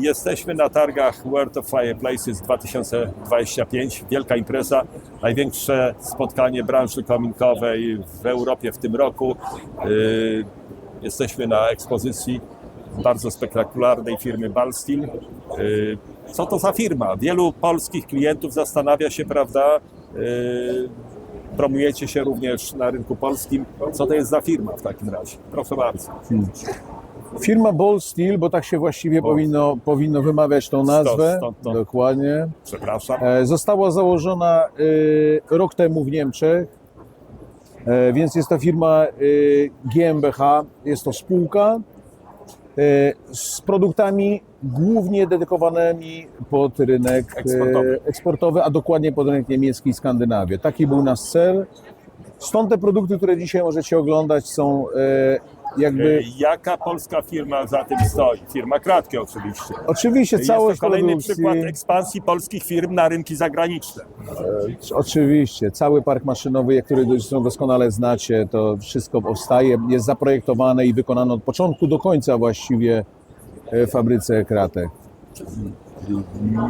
Jesteśmy na targach World of Fireplaces 2025. Wielka impreza, największe spotkanie branży kominkowej w Europie w tym roku. Y, Jesteśmy na ekspozycji bardzo spektakularnej firmy Balstil. Y, Co to za firma? Wielu polskich klientów zastanawia się, prawda? Promujecie się również na rynku polskim. Co to jest za firma w takim razie? Proszę bardzo. Firma Ball Steel, bo tak się właściwie powinno, powinno wymawiać tą nazwę. stąd to. Dokładnie. Przepraszam. E, Została założona e, rok temu w Niemczech, e, więc jest to firma GmbH, jest to spółka z produktami głównie dedykowanymi pod rynek Eksportowy. eksportowy, a dokładnie pod rynek niemiecki i Skandynawię. Taki był nasz cel. Stąd te produkty, które dzisiaj możecie oglądać, są jakby. Jaka polska firma za tym stoi? Firma Kratki oczywiście. Oczywiście Jest całość to kolejny produkcji. przykład ekspansji polskich firm na rynki zagraniczne. Oczywiście, cały park maszynowy, który doskonale znacie, to wszystko powstaje, jest zaprojektowane i wykonane od początku do końca właściwie w fabryce Kratek.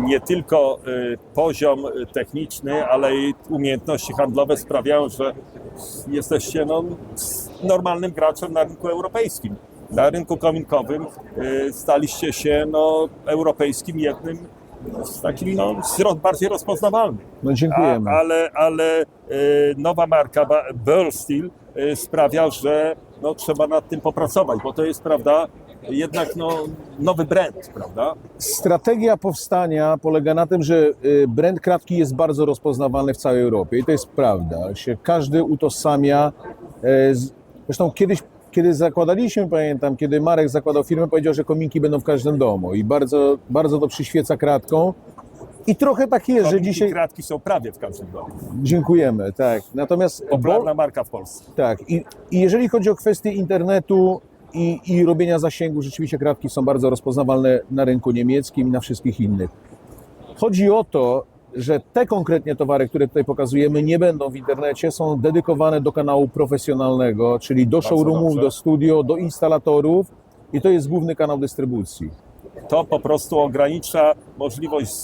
Nie tylko y, poziom techniczny, ale i umiejętności handlowe sprawiają, że jesteście no, normalnym graczem na rynku europejskim. Na rynku kominkowym y, staliście się no, europejskim jednym z takim no, bardziej rozpoznawalnym. No dziękujemy. A, ale ale y, nowa marka Ba- Burl Steel y, sprawia, że no, trzeba nad tym popracować, bo to jest, prawda, jednak no, nowy brand, prawda? Strategia powstania polega na tym, że brand Kratki jest bardzo rozpoznawalny w całej Europie i to jest prawda. Się każdy utożsamia. z- Zresztą kiedyś, kiedy zakładaliśmy, pamiętam, kiedy Marek zakładał firmę, powiedział, że kominki będą w każdym domu i bardzo, bardzo to przyświeca Kratką. I trochę tak jest, że Kominki dzisiaj... kratki są prawie w każdym domu. Dziękujemy, tak. Natomiast Popularna marka w Polsce. tak, i, i jeżeli chodzi o kwestie internetu i, i robienia zasięgu, rzeczywiście kratki są bardzo rozpoznawalne na rynku niemieckim i na wszystkich innych. Chodzi o to, że te konkretnie towary, które tutaj pokazujemy, nie będą w internecie, są dedykowane do kanału profesjonalnego, czyli do Bardzo showroomów, dobrze. do studio, do instalatorów i to jest główny kanał dystrybucji. To po prostu ogranicza możliwość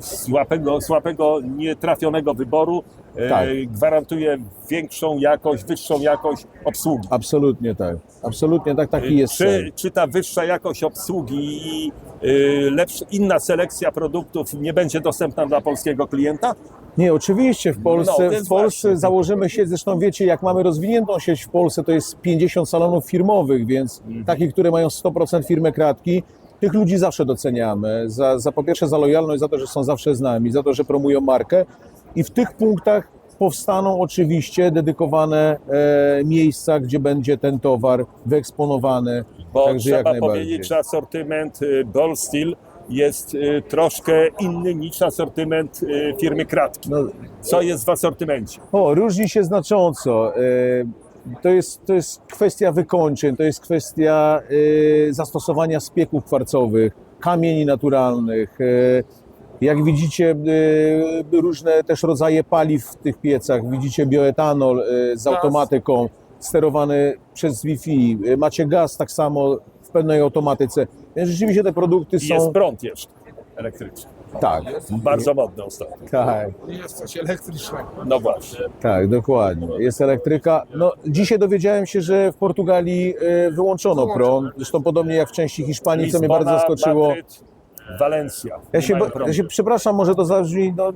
słabego, słabego nietrafionego wyboru. e, Tak. Gwarantuje większą jakość, wyższą jakość obsługi. Absolutnie tak. Absolutnie tak, taki jest cel. Czy, czy ta wyższa jakość obsługi i y, lepsza, inna selekcja produktów nie będzie dostępna dla polskiego klienta? Nie, oczywiście w Polsce, No, w Polsce właśnie. założymy sieć, zresztą wiecie, jak mamy rozwiniętą sieć w Polsce, to jest 50 salonów firmowych, więc Mhm. takich, które mają 100% firmy kratki, tych ludzi zawsze doceniamy. Za, za po pierwsze za lojalność, za to, że są zawsze z nami, za to, że promują markę i w tych punktach powstaną oczywiście dedykowane e, miejsca, gdzie będzie ten towar wyeksponowany. Bo Także trzeba powiedzieć, że asortyment y, Ball Steel jest y, troszkę inny niż asortyment y, firmy Kratki. No, Co jest w asortymencie? O, różni się znacząco. To jest, to jest kwestia wykończeń, to jest kwestia e, zastosowania spieków kwarcowych, kamieni naturalnych. e, Jak widzicie, e, różne też rodzaje paliw w tych piecach. Widzicie bioetanol z automatyką, sterowany przez Wi-Fi. Macie gaz tak samo w pełnej automatyce. Więc rzeczywiście te produkty I Jest są... prąd jeszcze elektryczny. Tak, Bardzo modny ostatnio. tak. Jest coś elektrycznego. No właśnie. Tak, dokładnie. Jest elektryka. No, dzisiaj dowiedziałem się, że w Portugalii e, wyłączono prąd. Zresztą podobnie jak w części Hiszpanii, co mnie Lizbona, bardzo zaskoczyło. Madryt, Walencja. Ja Nie się, mają bo- prądu. ja się przepraszam, może to zabrzmi no,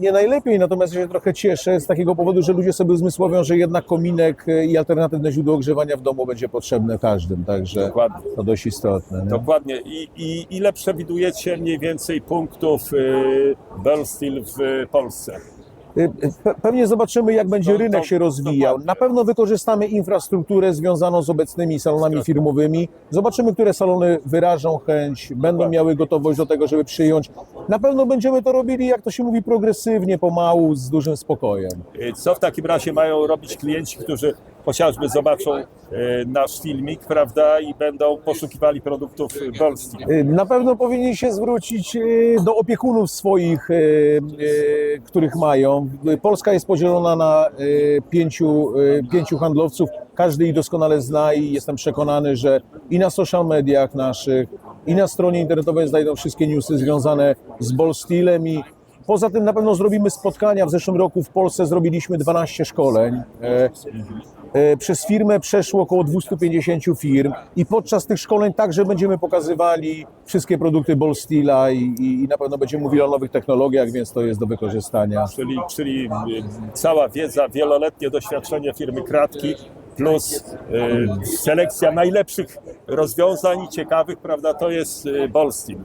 nie najlepiej, natomiast ja się trochę cieszę z takiego powodu, że ludzie sobie uzmysłowią, że jednak kominek e, i alternatywne źródło ogrzewania w domu będzie potrzebne każdym, także Dokładnie. to dość istotne. Nie? Dokładnie. I, i ile przewidujecie mniej więcej punktów y, Bell Steel w Polsce? Y, pe- Pewnie zobaczymy, jak będzie rynek się rozwijał. Na pewno wykorzystamy infrastrukturę związaną z obecnymi salonami firmowymi. Zobaczymy, które salony wyrażą chęć, będą miały gotowość do tego, żeby przyjąć. Na pewno będziemy to robili, jak to się mówi, progresywnie, pomału, z dużym spokojem. Y, Co w takim razie mają robić klienci, którzy chociażby zobaczą e, nasz filmik, prawda, i będą poszukiwali produktów Bolsteel. Y, Na pewno powinni się zwrócić y, do opiekunów swoich, których mają. Polska jest podzielona na pięciu, pięciu handlowców. Każdy ich doskonale zna i jestem przekonany, że i na social mediach naszych, i na stronie internetowej znajdą wszystkie newsy związane z Bolsteelem i Poza tym na pewno zrobimy spotkania. W zeszłym roku w Polsce zrobiliśmy 12 szkoleń. E, E, Przez firmę przeszło około 250 firm i podczas tych szkoleń także będziemy pokazywali wszystkie produkty Bolsteela i, i, na pewno będziemy mówili o nowych technologiach, więc to jest do wykorzystania. Czyli, czyli y, cała wiedza, wieloletnie doświadczenie firmy Kratki plus selekcja najlepszych rozwiązań i ciekawych, prawda, to jest Bolsteel.